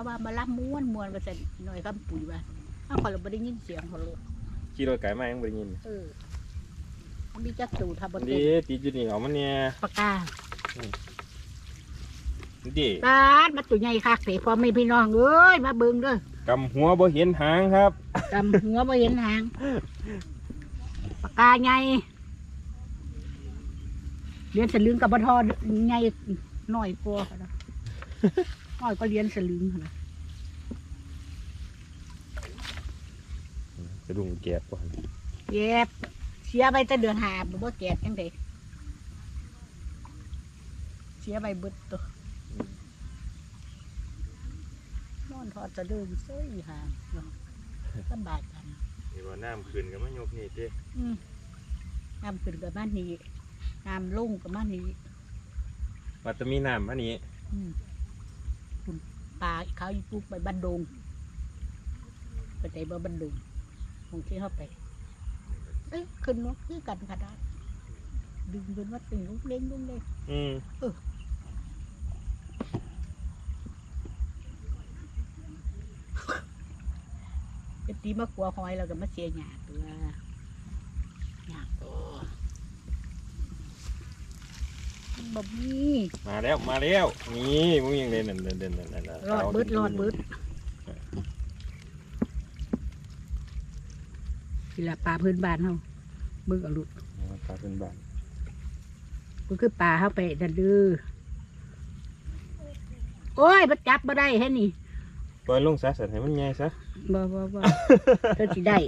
เขาว่ามารับม้วนม้วนก็จะหน่อยคำปุ๋ยว่าถ้าคนเราไม่ได้ยินเสียงเขาเลยขี่รถไก่มายังบ่ได้ยินเออมันมีจักรตูทำบนดีเต็มติดอยู่นี่เอามันเนี่ยปากกาดิตาดมาตัวใหญ่คักเสียพอไม่พี่น้องเอ้ยมาเบิ่งเด้อกำหัวบ่เห็นหางครับจำหัวบ่เห็นหางปากกาใหญ่เรียนสลึงกับบทอใหญ่หน่อยกว่านะน้อยก็เรียนสลึงหั่นนะะดุ้งแก็บก่อนเย็บเสียไปแต่เดือนหาบ่แก่จังไดเสียไปเบิดตัวนอนทอดจะเดินเซ้ยหามเนาะสำบายกันนี่ว่าน้ำขึ้นก็มายกนี่เด้อืมน้ำขึ้นกับบ้านนี้น้ำลงกับบ้านนี้ว่าจะมีน้ำอันนี้อืมคุณปลาเขาอีปุ๊บไปบ้านดงไปไหนบ่บ้านดง มองที่เข้าไปเอ้ยขึ้นรถคือกันขนาดดึงเป็นว่าตึงลุกเด้งลุกเด้งอืมจะตีมากลัวหอยเราก็มาเสียหยาตัวหยาตัวมันบ่มีมาแล้วมาแล้วนี่มึงยังเล่นนั่นเด่นเด่นนั่นนั่นนั่นรอดเบิดรอดเบิด ทีละปลาพื้นบ้านเฮาเบิ่งเอาลูกปลาเป็นบ้านก็คือปลาเฮาไปดันดื้อโอ้ยมันจับบ่ได้แค่นี้ปล่อยลงซะสันให้มันใหญ่ซะ บ่บ่บ่ เธอสิได้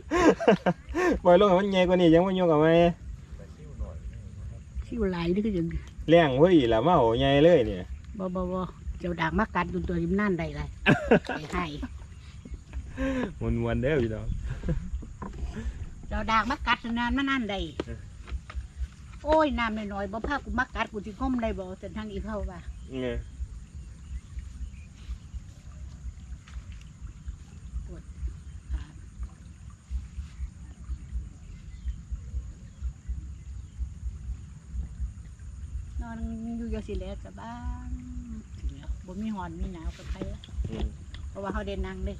ปล่อยลงให้มันใหญ่กว่านี้ยังไม่ยกเอาไหมชิวไหลนี่คือจังเลี้ยงไว้ละมาเอาใหญ่เลยเนี่ยบ่บ่บ่เจ้าด่างมากัดจนตัวยิ้มนั่นได้เลยให้ให้มวนมวนๆเด้อพี่น้อง เจ้าด่างมากัดนานมานั่นได้เออโอ้ยน้ำน้อยๆบ่พากูมากัดกูสิก้มได้บ่แต่ทางอีเข้าว่าเนี่ยนอนอยู่จังซี่แหล้วสบายบ่มีหอนมีหนาวกับใครละอืมเพราะว่าเฮาได้นั่งเด้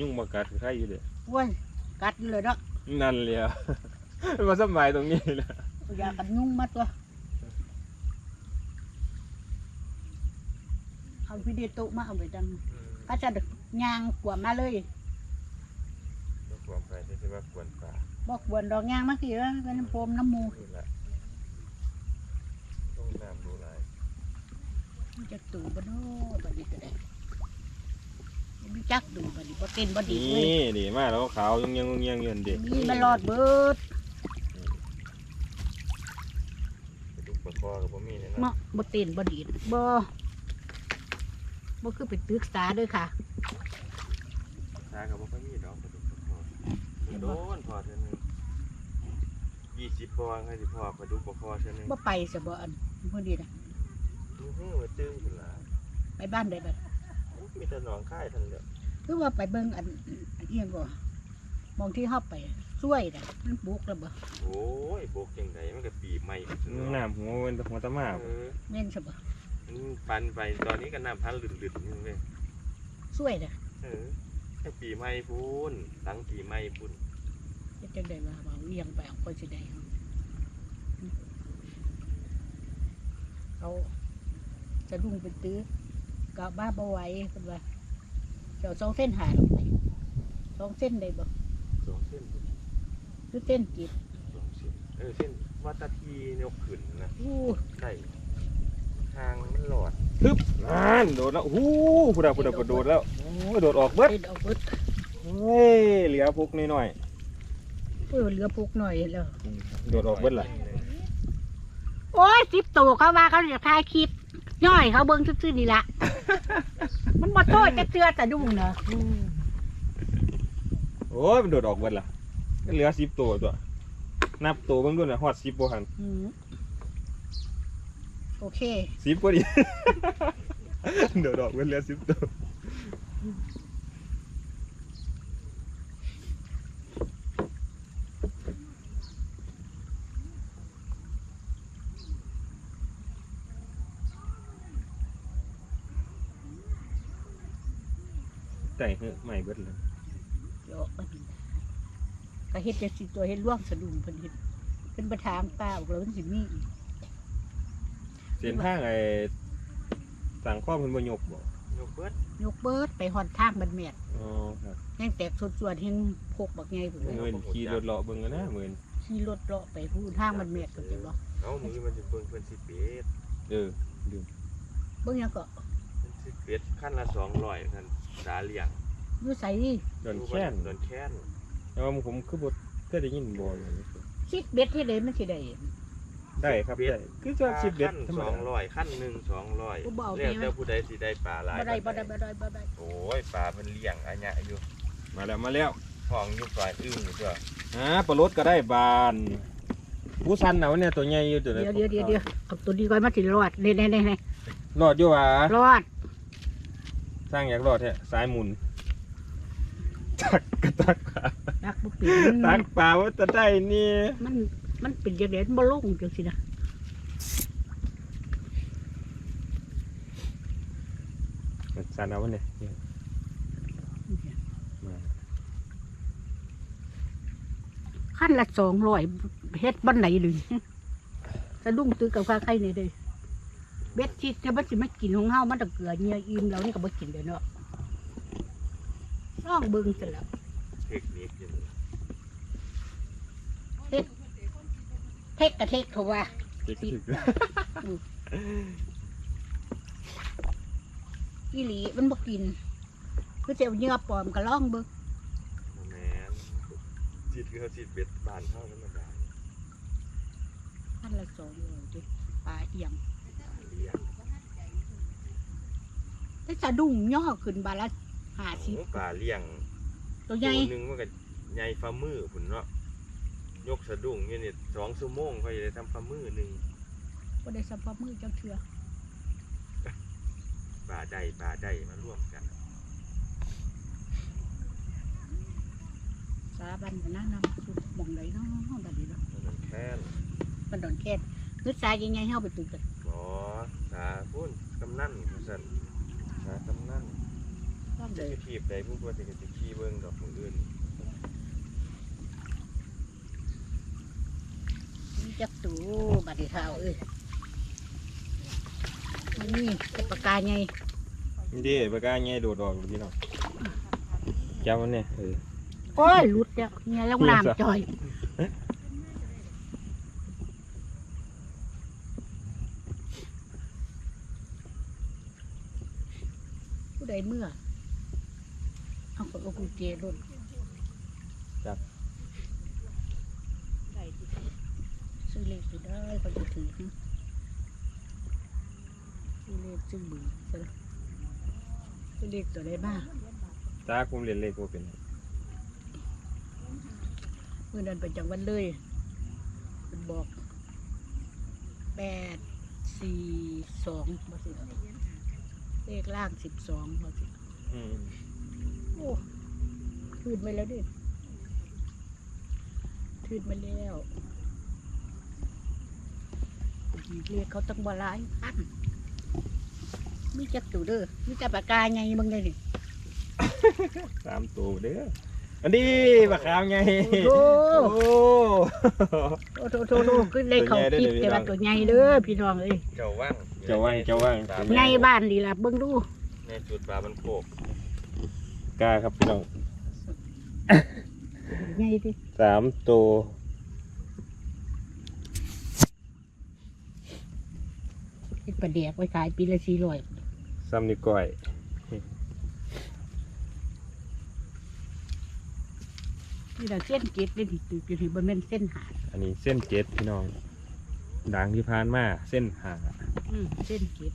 ยุ่งมากัดคือใครอยู่เด้อโอ้ยกัดอยู่เลยเนาะ นั่นเลยอะมาสบายตรงนี้นะเอายากันยุงมาตัวเอาวิดีโตมาเอาไปดังก็จะย่างกว่ามาเลยความใครที่จะว่าควรปลาบอกบวนดอกย่างมากี่แล้วเป็นน้ำโพมน้ำหมูนี่แหละต้องน้ำดูหลายมันจะตู่บ่เนาะบัดนี้ก็ได้ มีจักดูบัดนี้บ่เต้นบ่ดีเลยนี่ดีมากแล้วขาวยังยังยังยังยืนเด็กมีมันรอดเบิดดูปลาคอกับพ่มีเนี่ยนะเนาะบ่เต้นบ่ดีดบ่บ่คือไปตึกษาเด้อค่ะ ตากับพ่มีดอกปลาดุกปลาคอโดนพอเท่านึงยี่สิบพอให้สิพอปลาดุกปลาคอเท่านึงบ่ไปซะบ่อันเพิ่นดีนะดูหูว่าตึงขึ้นละ ไปบ้านได้บัด มีแต่หนองค่ายทันเดียวคือว่าไปเบิ่งอันอันเอียงบ่มองที่เฮาไปช่วยน่ะมันบุกแล้วบ่โอ้ยโบกยังไงมันก็ปีใหม่น้ำหัวเป็นหัวตะมาแม่นซะบ่ปันไปตอนนี้ก็น้ำพันหลืดๆนี่เลยช่วยน่ะเออแค่ปีใหม่พูนหลังปีใหม่พูนเฮ็ดจังได๋ว่าว่าเอียงไปเอาคนสิได้เอาเอาจะลุงเป็นตื้อ กะบ้าบ่ไหวเพิ่นว่าเจ้าสองเส้นหาลงไปสองเส้นได้บ่สองเส้นหรือเส้นจิตสองเส้นเออเส้นวัดตะทียกขึ้นนะอู้ได้ทางมันหลอดฮึบนั่นโดดแล้วหูพุดาพุดาพุดโดดแล้วโอ้ยโดดออกเบิดเส้นเอาเบิดเฮ้ยเหลือพวกน้อยเออเหลือพวกหน่อยแล้วๆโดดออกเบิดล่ะโอ้ยสิบตัวเขาว่าเขาจะถ่ายคลิป ย่อยเขาเบิ่งซื่อๆนี่ละมันบ่โทษจะเตือแต่ดุ้งเนอะโอ้ยมันโดดออกเบิดล่ะเหลือสิบตัวตัว นับตัวเบิ่งด้วยนะฮอดสิบบ่หันอืมโอเค สิบกว่าดิ โดดออกเบิดเหลือสิบตัว ไต่เฮ้ยใหม่เบิดเลยเยอะมันก็เฮ็ดจังสิตัวเฮ็ดล่วงสะดุ้งเพิ่นเฮ็ดเพิ่นประทางป้าบอกแล้วมันสิมีอีกเส้นทางไอ้สั่งข้อเพิ่นบ่ยกบ่ยกเบิดยกเบิดไปฮอดทางบันแมดอ๋อครับยังแตกส่วนๆแห่งพกบักใหญ่พุ่นเลยเงินขี่รถเลาะเบิ่งกันนะมื้อนขี่รถเลาะไปพูนทางบันแมดก็สิบ่เอามือมันจะเบิ่งเพิ่นสิเป็ดเออเบิ่งหยังก็เพิ่นสิเป็ดขั้นละ200ท่านสาเลี้ยง อยู่ไสดอนแค้นดอนแค้นแต่ว่าผมคือบ่เคยได้ยินบ่อย่างนี้คิดเบ็ดที่ใดมันสิได้ได้ครับได้คือจะสิบเอ็ดขั้นธรรมสองดาร้อยขั้นหนึ่งสองร้อยกูบ่เอาแล้วแน่แต่ผู้ใดสิได้ปลาหลายบ่ได้บ่ปานได้ใบ่ได้บ่ได้โอ้ยปลาเพิ่นเลี้ยงอันเนี้ยอยู่ มาแล้วมาแล้วห้องอยู่ปลายอึ้งอยู่ตัวอ่าปลาลดก็ได้บานผู้สันเอาเนี่ยตัวใหญ่อยู่ตัวเดี๋ยวเดี๋ยวเดี๋ยวเดี๋ยวเอาตัวนี้ก่อนมาสิรอดนี่ๆๆรอดอยู่หวะๆรอดสร้างอยากรอดแท้สายหมุน ตักกระตักปลานักบ่เป็นตักปลาว่าจะได้นี่มันมันเป็นจังได๋บ่ลงจังซี่นะสันเอาวะเนี่ยมาขั้นละ200เฮ็ดบ่ไหนเลยสะดุ้งตื้อกับข้าไข่นี่เด้เบ็ดที่จะมันสิมากินของเฮามันต้องเกลือเนียอิ่มแล้วนี่ก็บ่กินเด้อเนาะ ลองเบิ่งซะแล้วเทคนิคอยู่นี่เทคกะเทคเขาว่าเจ๊กถึกอีหลีมันบ่กินคือสิเอาเหยื่อปลอมก็ลองเบิ่งบ่แม่นจิตคือเขาจิตเบ็ดบ้านเฮาธรรมดาขั้นละ200ดิปลาเอี่ยมปลาเลี้ยงแต่สะดุ้งย่อขึ้นบาทละ โอ้50ปลาเลี้ยงตัวใหญ่ตัวหนึงมันก็ใหญ่ฝ่ามือพุ่นเนาะยกสะดุ้งอยู่นี่สองชั่วโมงเขาจะได้ทำฝ่ามือหนึงบ่ได้สัมผัสมือจังเทื่อปลาได้ปลาได้มาร่วมกันสาบันนะนำสุดหมองไหนเนาะบัดนี้เนาะมันแค้นมันโดนแค่นนึกสายยังไงเฮาไปตึกกันบ่สาพุ่นกำนันว่าซั่นสากำนัน ต้องจะเลยทีบใดผู้ว่าสิจะขี่เบิ่งดอกมืออื่นมีจักตูบัดนี้เท้าเอ้ยมันนี่เป็นปากกาไงนี่ดิปากกาใหญ่โดดออกพี่น้องจับมันเนี่ยเออโอ้ยหลุดแล้วเนี่ยลงน้ำจ่อยผู้ใดเมื่อ เอาคนเอากุญแจรถได้ดิซื้อเลขไปได้ก็จะถือนะซื้อเลขซื้อเบือซะละซื้อเลขตัวได้บ้างตาคุมเรียนเลขบ่เป็นเมื่อนั้นไปจังหวัดเลยมันบอกแปดสี่สองมาสิเลขล่างสิบสองมาสิอืม โอ้ทืดไปแล้วดิทืดมาแล้วเรียกเขาต้องบหลายพันมีจักตูเด้อมีจักปากกาไงมึงเลยนี่สามตัวเด้ออันนี้ปลาขาวใหญ่โอ้โอ้โหโทษโทษโทษคือเลขเขาคิดแต่ว่าตัวใหญ่เด้อพี่น้องเอ้ยเจ้าว่างเจ้าว่างเจ้าว่างใหญ่บ้านดีล่ะเบิ่งดูในจุดปลามันโคก กาครับพี่น้องใหญ่ดิสามตัวเฮ็ดปลาแดกไว้ขายปีละสี่ร้อยซ้ำนี่ก้อยนี่เราเส้นเจ็ดเล่นที่ตึกอยู่ที่บนเป็นเส้นหาดอันนี้เส้นเจ็ดพี่น้องดังที่พานมาเส้นหา อืมเส้นเจ็ด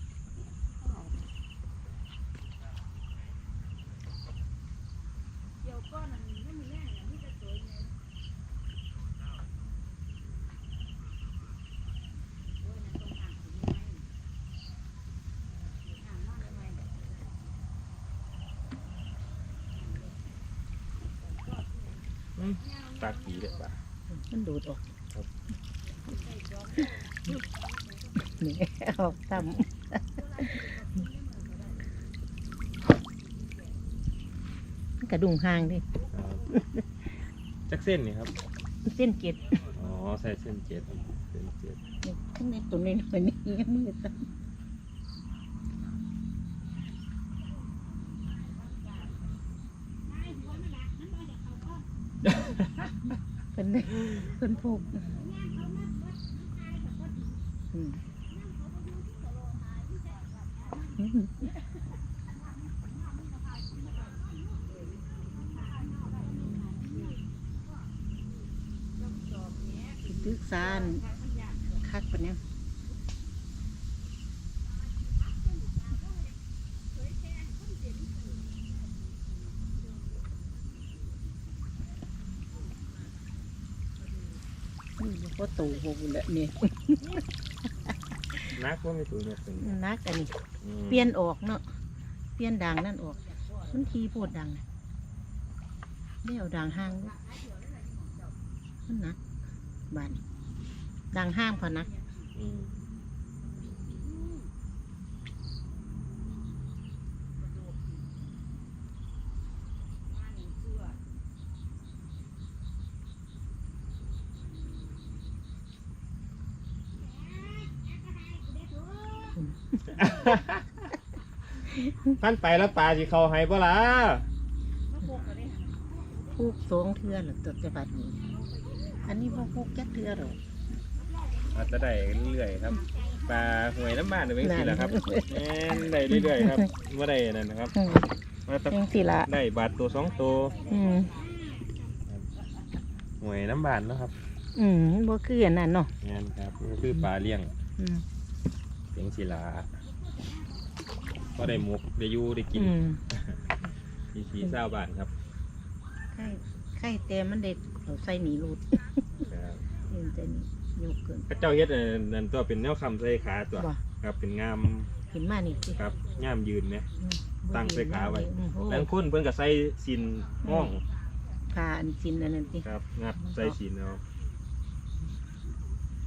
ตากีเลยป่ะ มันดูดออก ครับ นี่ออกตำ ระ ดุงหางดิครับจักเส้นนี่ครับ เส้นเจ็ดอ๋อใส่เส้นเจ็ดเส้นเจ็ดนี่ข้างในตัวนี้หน่อยนี่ยังมือสั่นเป็นได้เป็นผูกอืมตึก ซานคักปะเนี่ยนี่ก็ตูโบกุละเนี่ยนักว่าไม่ถูกเนี่ยเป็นนักอันนี้อืมเปลี่ยนออกเนาะเปลี่ยนดังนั่นออกมันทีโพดดังน่ะไม่เอาดังห้างลูกมันหนักบาน ดังห้างพอนักอืมพันไปแล้วปลาสิเขาให้บ่ล่ะพูกสองเทือหรือตัวจะบัดนี้ อันนี้พวกพูกจักเทือหรอก อาจจะได้เรื่อยๆครับปลาหวยน้ำบ้านหรือเป็นสิล่ะครับนั่นแม่นได้เรื่อยๆครับว่าได้นั่นนะครับอืมว่าแตยังสิละได้บาทตัวสองตัวอืมหวยน้ำบ้านเนาะครับอืมบ่คืออันนั้นเนาะงานครับก็คือปลาเลี้ยงอืมเสียงศิลาก็ได้หมุกได้อยูได้กินอืมมีสีเศร้าบ้านครับไข่ไข่แต่มันเด็ดเอาใส่หนีรูดครับเห็นแต่นี่ ยกเกินพระเจ้าเฮ็ดอันนั่นตัวเป็นแนวคำใส่ขาตัวบ่ ครับเป็นงามเห็นมานี่สิครับง่ามยืนไหมอืมตั้งใส่ขาไว้ อืมโอ้แล้วคนเพิ่นก็ใส่สินห้องผ่าอันจินอันนั้นสิครับงัดใส่สินเอา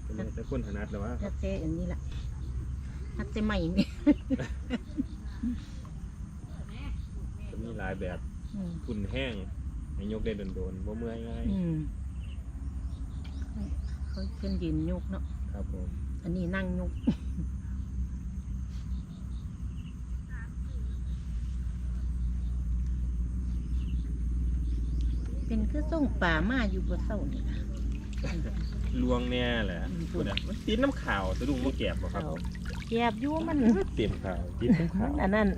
เป็นไงแต่คนถนัดแล้ววะถ้าเจอันนี้ล่ะถ้าเจใหม่นี่จะมีหลายแบบอืมฝุ่นแห้งให้ยกได้โดนๆบ่เมื่อยง่ายอืม เขาเพิ่นยืนยกเนาะครับผม อันนี้นั่งยกเป็นคือส่งป่ามาอยู่บนเสานี่นะลวงเนี่ยแหละอืมพูดอะมันติดน้ำขาวสะดุ้งบ่แก็บบ่ครับเขาแยบอยู่มันเต็มขาวติดน้ำขาวอันนั้น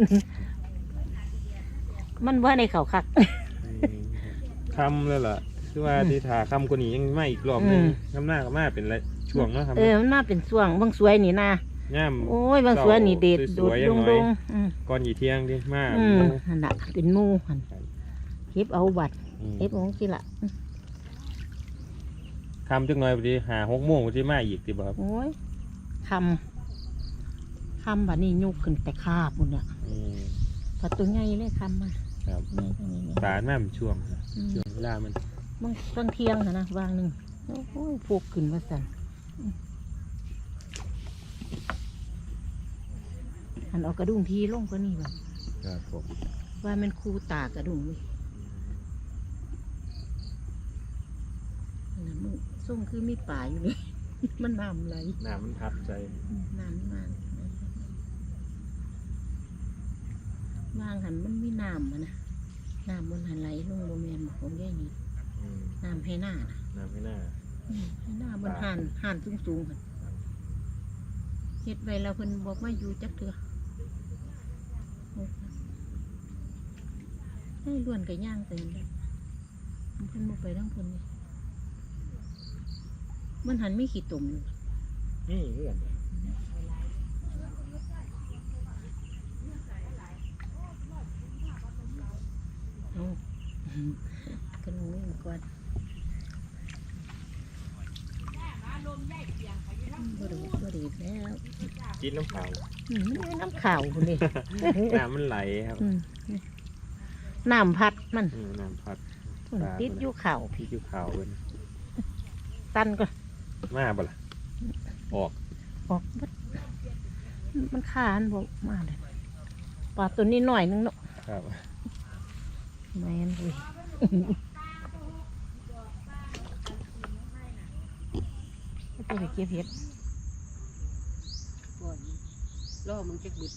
มันว่าในเขาคักอืมคำแล้วล่ะ คือว่าที่ถาคำกว่านี้ยังไม่อีกรอบหนึงอืม น้ำหน้าก็มาเป็นไรช่วงเนาะครับเออมันมาเป็นส่วงบางสวยนี่นะย่ามโอ้ยบางสวยนี่เด็ดสโดวดยๆดยังงน้ดอยงอืมก่อนยีเที่ยงดิมาอืมนั่นน่ะเป็นหมูหันครับเก็บเอาบัตรอืมเก็บของสิละคำจักหน่อยพอดีหาหกโมงพอดีมาอีกติบ่ครับโอ้ยคำคำบัดนี้ยุกขึ้นแต่คาบหมดเนี่ยอืมพอตัวใหญ่เลยคำมาครับใหญ่ตรงนี้ปลาแม่มันช่วงนะอืมช่วงเวลามัน บางตอนเที่ยงน่ะนะวางหนึ่งโอ้ยพวกขึ้นมาสั่นอืมหันเอากระดุมพีลงก็นี่ว่ะครับผมว่ามันคูตากระดุมเว้ยนั่นน่ะมึงส่งคือมีป่าอยู่เลยมันน้ำไหลน้ำมันทับใจอืมน้ำมันวางหันมันมีน้ำอะนะน้ำมันหันไหลลงโรแมนบอกผมแย่นี่ อืมน้ำให้หน้านะน้ำให้หน้าอืมให้หน้าบนหันหันสูงสูงๆหันเฮ็ดไว้แล้วเพิ่นบอกว่าอยู่จักเถื่อให้ล้วนกับย่างเต็มเลยเพิ่นบอกไปทั้งเพิ่นนี่มันหันไม่ขี้ตุ่มอยู่นี่เพื่อนเอากั นลงนี่ก่อนบริบริแล้วกินน้ำขาวอืมมันเป็นน้ำข่าวคนนี้น้ำมันไหลครับอืมน้ำพัดมันอืมน้ำพัดอืมติดอยู่ข่าวพี่อยู่ขาวเพิ่นตันก็มาบ่ล่ะออกออกเบิดมันขาอันบอกมาเลยปลาตัวนี้หน่อยนึงเนาะครับแม่ นอุ้ยก็จะไปเก็บเห็ดก่อนรอมึงจะบึด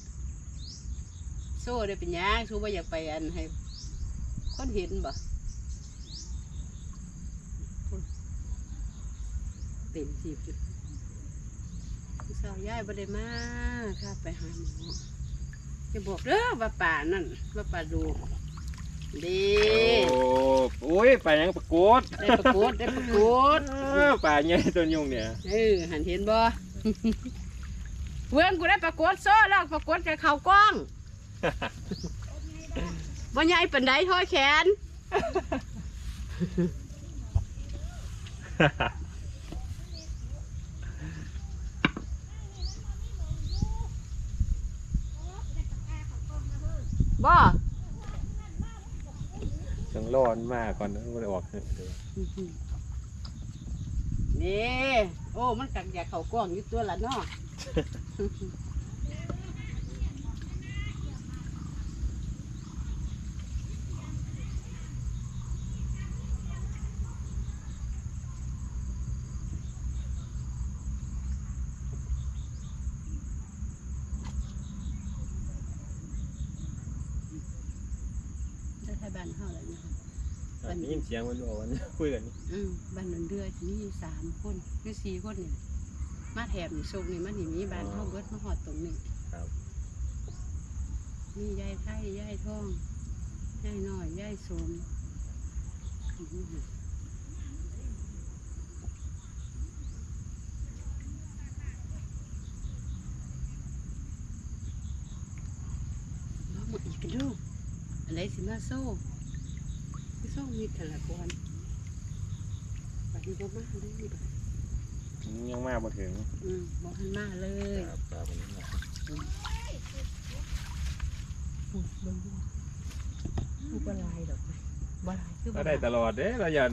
โซ่ได้เป็นหยังสู้ว่าอยากไปอันให้คนเห็นบ่เต็มสิบอยู่ผู้สาวย้ายบ่ได้มาค่ะไปหาหมอจะบอกเด้อว่าป่านั่นว่าป่าดู ดีโอ้โอ้ยไปยังประกวดได้ประกวดได้ประกวดเออป่าใหญ่ตัวยุงเนี่ยเออหันเห็นบ่เพื่อนกูได้ประกวดโซ่แล้วประกวดกับเขาวกล้องบ่ใหญ่ปานใดท้อยแขน บ่ จัง ร้อนมากก่อนนะไม่ได้ออกนี่ โอ้ มันกักอยากเขากล้องอยู่ตัวละเนาะ ได้ไทยบ้านเฮาแล้วนะคะ ได้ยินเสียงมันบอกว่าคุยกันนี่อืมบ้านนนเดือจะมีอยู่สามคนหรือสี่คนนี่มาแถบนี่โชคนี่มันนี่มีบ้านเฮาเบิดมาหอดตรงนี้ครับมียายไผ่ยายท่องยายน้อยยายสมน้องมาอีกกันดูอะไรสิมาโซ่ ที่โซ่มีแต่ละคนบัดนี้บ่มาเลยบัดยังมาบ่ถึงอืมบ่ทันมาเลยครับครับวันนี้มาอุ้ยเบิ่งดูลูกบลายดอกไม้บลายคือก็บ่ได้ตลอดเด้เราอย่า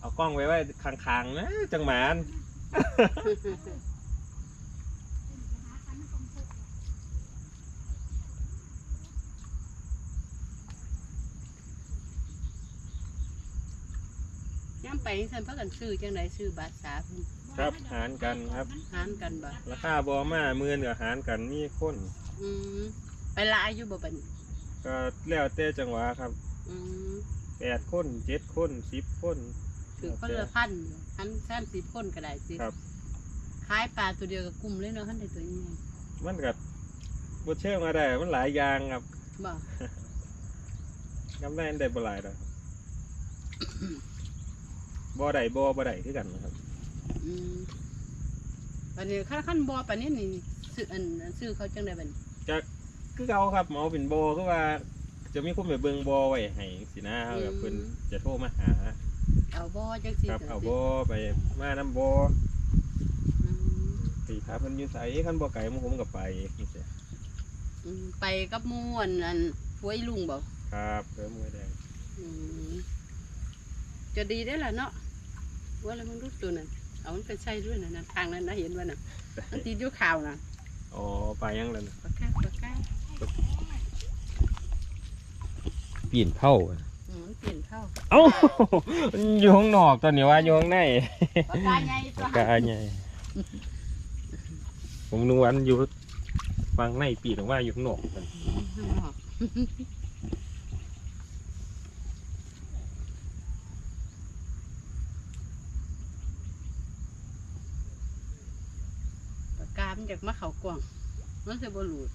เอากล้องไว้ไว้คางๆนะจังหมาน ย่ำไปนี่ฉันพักกันซื้อจังไดซื้อบาทสาเพิ่นครับหารกันครับ หารกันบ่ราคาบอมาหมื่นกับหารกันมีคนอืมไปหลายอยู่บ่บัดนี้ก็แล้วแต่จังหวะครับอืมแปดคนเจ็ดคนสิบคน ถือคนละพันพันสามสิบคนก็ได้สิครับ ขายปลาตัวเดียวกับกลุ่มเลยเนาะคันได้ตัวใหญ่มันกับบดเชื่อมาได้ มันหลายอย่างครับบ่ กำไรได้บ่หลายดอก บ่ได้บ่บ่ได้คือกันนะครับอืมบัดนี้คันคันบ่ปานนี้นี่ซื้ออันอันซื้อเขาจังไดบัดนี้จะคือเขาครับหมอเป็นโบคือว่า จะมีคนไปเบิ่งบอไว้ให้สินะครับแบบเพิ่นจะโทรมาหา เอาบ่จังซี่ครับจังเอาสิบอไปมานํบออืมสีถามเพิ่นอยู่ไสคันบ่ไกลหมู่ผมก็ไปจังซี่อืมไปกับหมู่อันอันหวยลุงบ่ครับเพิ่มมือแดง อืมจะดีได้อล่ะเนาะ ว่าแล้วมึงรู้ตัวนั่นเอามันไปใช้ด้วยนะนะทางนั้นนะเห็นว่าน่ะมันติดอยู่ข่าวน่ะอ๋อไปยังแล้วนะปากกาปากกาปีนเผาอืมมันเปลี่ยนเข้าเอ้าอยู่ข้างนอกตอนนี้ว่าอยู่ข้างในปากกาใหญ่ตัวกาใหญ่ผมนึกว่ามันอยู่ฟังในปีนออกมาอยู่ข้างนอกข้างนอกปากกา มันจากมาเขากว่างมันจะบหลุด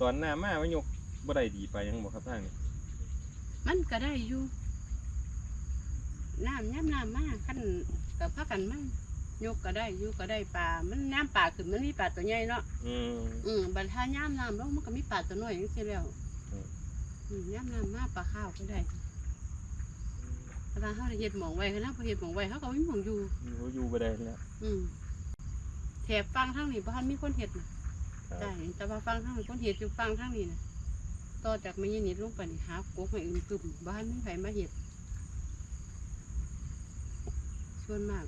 ตอนหน้ามาว่ายกบ่ได้ดีไปยังบ่ครับทางนี้มันก็ได้อยู่น้ำย้ำน้ำมากขั้นกับพักกันมั่งยกก็ได้อยู่ก็ได้ปลา มันน้ำปลาขึ้นมันมีปลาตัวใหญ่เนาะอืมอืมบัดถ้าย่ำน้ำลงมันก็มีปลาตัวน้อยอย่างนี้แล้วอืมอืมย่ำน้ำมาปลาข้าวก็ได้ เวลาเขาได้เห็ดหมองไว้เขาพอเห็ดหมองไว้เขาก็ไม่หมองอยู่ อยู่อยู่บ่ได้แล้วอืมแถบฟังทั้งนี้บ้านมีคนเห็ดนะครัได้บแต่ว่าฟังทั้งนี้คนเห็ดอยู่ฟังทั้งนี้นะต่อจากไม่ยินนิดลงไปนี่หากกให้อื่นกึ่มบ้านไม่ไผมาเห็ดส่วนมาก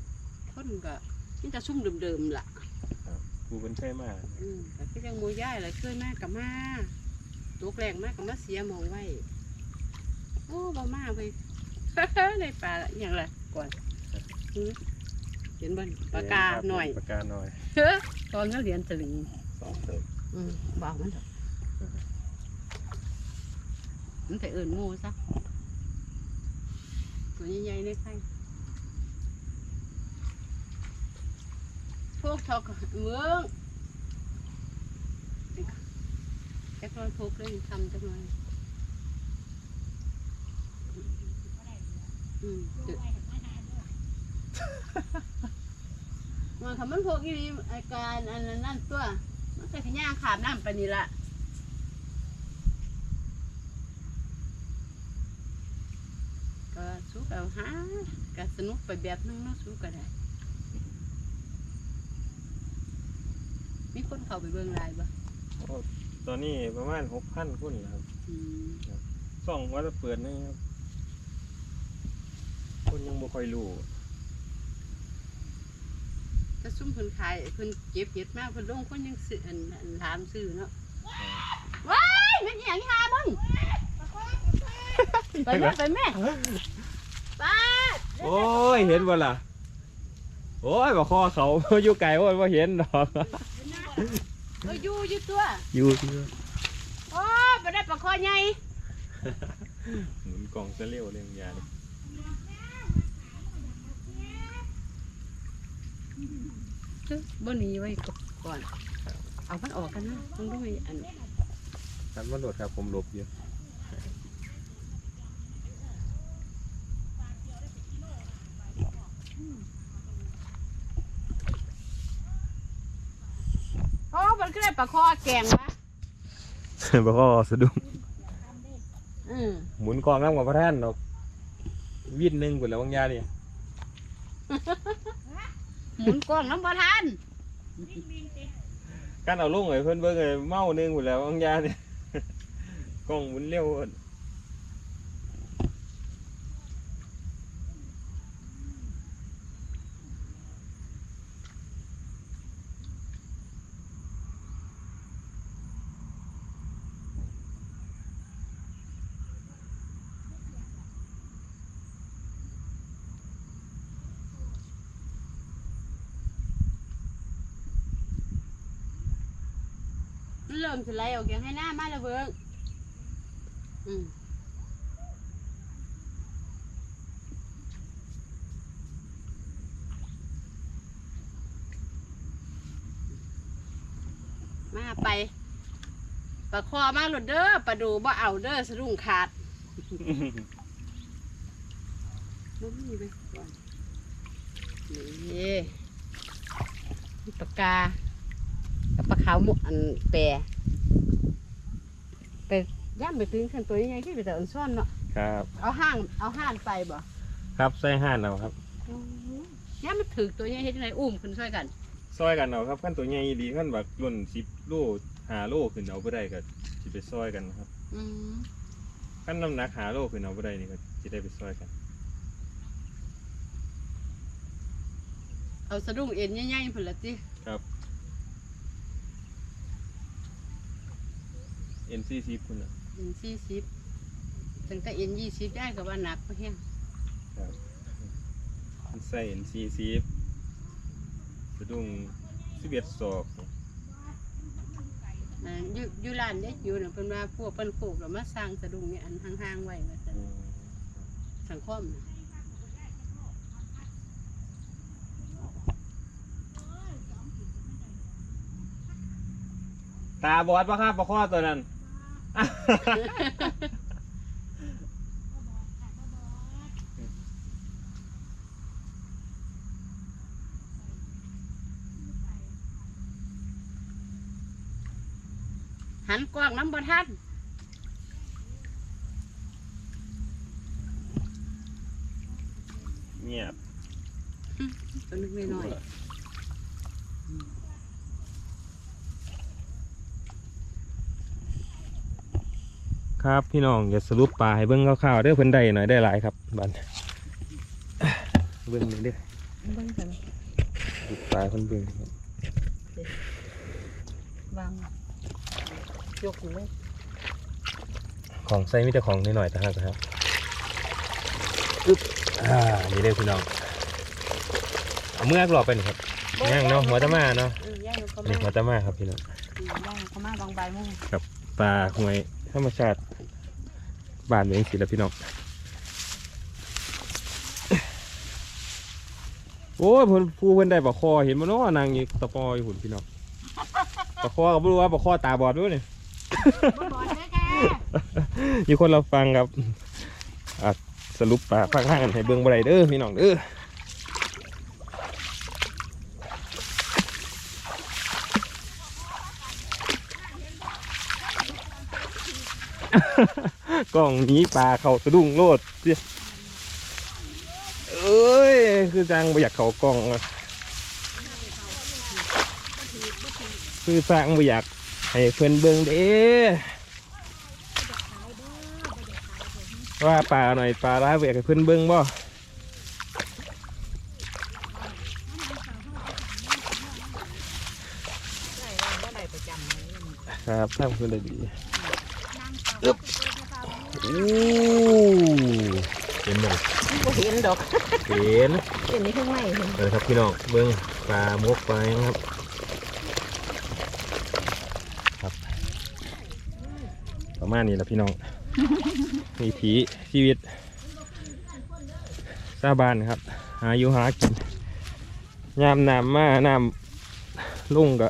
คนก็มันจะซุ่มเดิมๆล่ะ กูเป็นใช่มากอืมแต่คือยังโมย่ายเลยเคยมากกับมาตกแรงมากกับมาเสียหมองไว้ โอ้บ่มาไป ในป่าละอหย่างไรก่อนอื้อเห็นบ่นปากกาหน่อยปากกาหน่อยเฮ้อตอนเขาเรียนสลึงสองเติมอืมบอกมันเถอะมันแต่เอื่นงูซะตัวใหญ่ๆในไข่พวกทอกเมืองแค่ตอนพวกเล่นทำจังเลย อืมจุดมันคำมันพวกอีนีอาการอันนั้นนั่นตัวมันก็ขย่างขาบน้ำไปนี่ละก็สู้เอาฮะก็สนุกไปแบบนึงเนาะสู้ก็ได้ มีคนเข้าไปเบิ่งไลน์บ่ตอนนี้ประมาณหกพันคนนะครับอืม ส่องว่าจะเปิดนะครับ คนยังบ่ค่อยรู้ถ้าซุ่มเพิ่นขายเพิ่นเก็บเห็ดมาเพิ่นลงคนยังซื้ออันอันถามซื้อเนาะว้ายมันอหย่างหามึงไปแม่ไปแม่ป้าโอ้ยเห็นบ่ล่ะ โอ้ยบ่คอเขา อยู่ไกลโอ้ยบ่เห็นดอกเอออยู่อยู่ตัวอยู่ที่โอ้ไปได้ปลาคอใหญ่ หมุนกล่องซะเร็วเรื่องยานี่ บ่หนีไว้ก่อน เอามันออกกันนะต้องด้วยอันทันมันโดดครับผมหลบอยู่โอ้มันก็ได้ปลาคอแกงวะบ่คอสะดุ้งอืมหมุนกล่องน้ำกับพระท่านดอกวินหนึงพุ่นแล้วบางยานี่ห มุนกล้องน้ำบ่ทันการเอาลงไอ้เพิ่นเบิ่งไอ้เมาหนึงหมดแล้วอังยาเนี่ย กล้องหมุนเร็วมัน เริ่มสิไหลออกอย่างให้หน้ามาแล้วเบิ่งอืมมาไปปลาคอมาหลดเด้อปลาดูบ่เอาเด้อสะดุ้งขาดบ่มีไปก่อนนี่นี่ปากกากับปลาขาวหมกอันแปร ไปย่ำไปถึงขั้นตัวยังไงที่ไปแต่อันซ่อนเนาะครับ เอาห้างเอาห้านไปบ่ครับใส่ห่านเอาครับ ย่ำมันถือตัวยังไงที่ไหนอุ้มขึ้นช่วยกันซอยกันเอาครับขั้นตัวใหญ่ดีขั้นแบบรุ่น10โล5โลขึ้นเอาบ่ได้ก็สิไปซอยกันครับอืมขั้นน้ำหนัก5โลขึ้นเอาบ่ได้นี่ก็สิได้ไปซอยกันเอาสะดุ้งเอ็นใหญ่ๆพุ่นละติครับ NC10 พุ่นน่ะเอ็นสี่สิบตั้งแต่เอ็นยี่สิบได้ก็ว่าหนักเพราะแห้งครับมันใส่ NC10 สะดุ้ง11ศอกอ่าอยู่อยู่ร้านเด็กอยู่น่ะเพิ่นว่าพวกเปิ้นโคกแล้วมาสร้างสะดุ้งเนี่ยอันห่างๆไว้ว่าซั่นอืมสังคมน่ะตาบอดปะครับปลาข้อตัวนั้น หันกล้องน้ำบ่ทันเงียบ ตัวนึกน้อย ครับพี่น้องอย่าสรุปปลาให้เบิ้งคร่าวๆเด้อเพิ่นได้หน่อยได้หลายครับบันเบิ้งนี่เด้อเบิ่งกันปลาคนเบิ่งครับวางยกอยู่เลยของใส่มีแต่ของน้อยๆต่างหากครับอึ๊บอ่านี่เด้อพี่น้องเอาเมื่อกรอบไปหน่อยครับย่างเนาะหัวตะมาเนาะเออย่างเขานี่มาหัวตะมาครับพี่น้องย่างเขามาบางใบมุ่งปลาหวยธรรมชาติ บ้านเองศิลพี่น้องโอ้ยเพิ่นผู้เพิ่นได้ปลาคอเห็นบ่เนาะนางอีกตะปอยหุ่นพี่น้องปลาคอก็บ่รู้ว่าปลาคอตาบอดด้วยนี่บ่บ่ได้แกมีคนเราฟังครับอะสรุปปลาฟังข้างกันให้เบิ่งบ่ได้เด้อพี่น้องเด้อ กล้องหนี้ปลาเขาสะดุ้งโลดเสียเอ้ย คือจังบ่อยากเขากล้องอะคือสร้างบ่อยากให้เพื่อนเบิ่งเด้ว่าปลาหน่อยปลาร้ายบ่อยกให้เพื่อนเบิ่งบ่ครับทำเพื่อนได้ดีอึ๊บ เห็นบ่บ่เห็นดอก เห็นเห็นในข้างในเห็นเออครับพี่น้องเบิ้งปลาหมกปลาหยังครับ ครับ ประมาณนี้แหละพี่น้อง วิถีชีวิตชาวบ้านครับ หาอยู่หากินยามน้ำมาน้ำลุ่งก็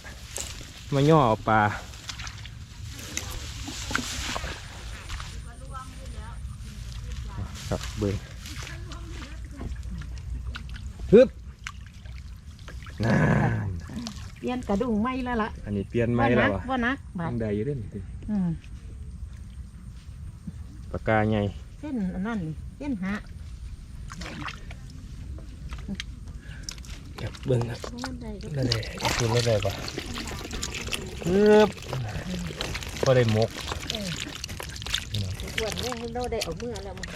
มาย่อเอาปลา ครับเบิ้งฮึบน่าเปลี่ยนกระดุงไม่แล้วล่ะอันนี้เปลี่ยนไม้แล้วบ่อะนักบ่นักบาดทำได้อยู่เด้นอืมปากกาใหญ่เส้นอันนั้นนี่เส้นหาครับเบิ้งครับบ่มันได้ก็ได้เลยคือรถได้ปะฮึบก็ได้หมกส่วนนี้เราได้เอาเมื่อแล้วมัน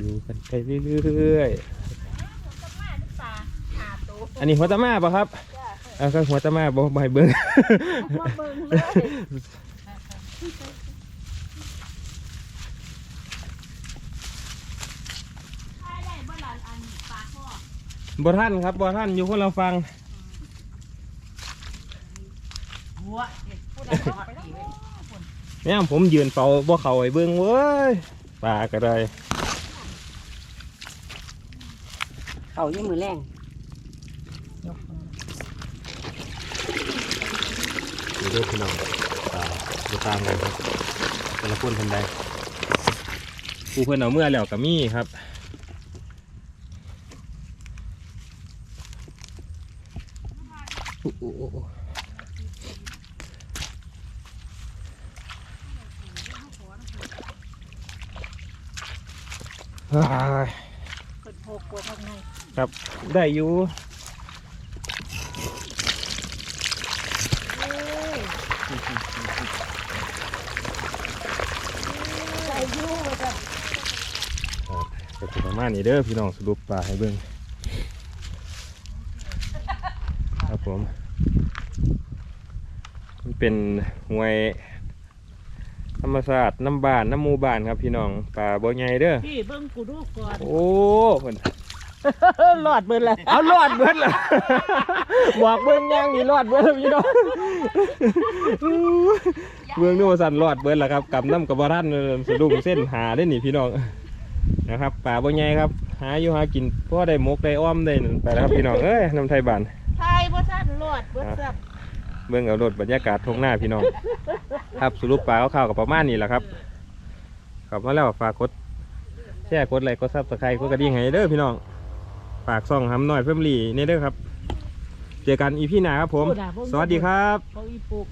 ดูกันไปเรื่อยๆ อันนี้หัวตะมาปะครับเอาก็หัวตะมาบ่บ่ให้เบิ้งบ่เบิ่งเลยบ่ท่านครับบ่ท่านอยู่คนเราฟังหัวผู้ใดบอกไปแล้วเนี่ยผมยืนเฝ้าบ่เข้าไอ้เบิ้งเว้ยปลาก็ได้เขาอยู่มือแรงยกดูด้วยพี่น้องปลาดูตามกันครับแต่ละคนทำได้ผู้เพื่อนเอาเมื่อแล้วก็มีครับอู้อู้อู้อู้อ้าย เปิดโพกปวดข้างในครับได้อยู่ใส่อยู่จ้ะก็จะประมาณนี้เด้อพี่น้องสรุปปลาให้เบิ่งครับผม มันเป็นหวย ธรรมศาสตร์น้ำบานน้ำหมูบานครับพี่น้องปลาบ่ใหญ่เด้อพี่เบิ่งกูดูก่อนโอ้เพิ่นหลอดเบิ่นแล้วเอารอดเบิดล่ะบอกเบิ่งย่างนี่รอดเบิดแล้วพี่น้องเบิ่งดูว่าสั่นรอดเบิดล่ะครับกำน้ำกับบ่ทันสะดุ้งเส้นหาได้นี่พี่น้องนะครับปลาบ่ใหญ่ครับ หาอยู่หากินพอได้หมกได้อ้อมได้นั่นไปแล้วครับพี่น้องเอ้ยน้ำไทยบ้านทายบ่ทันหลอดเบิ่งซับเบิ่งเอารถบรรยากาศทงหน้าพี่น้อง ครับสรุปปลาข้าวๆกับประมาณนี้แหละครับกลับมาแล้วฝากกดแชร์กดไลค์กดซับสไครต์กดกระดิ่งให้เด้อพี่น้องฝากซ่องหำหน่อยเฟมลี่นี่เด้อครับ เจอกันอีพีหน้าครับผม สวัสดีครับ เขาอีปุก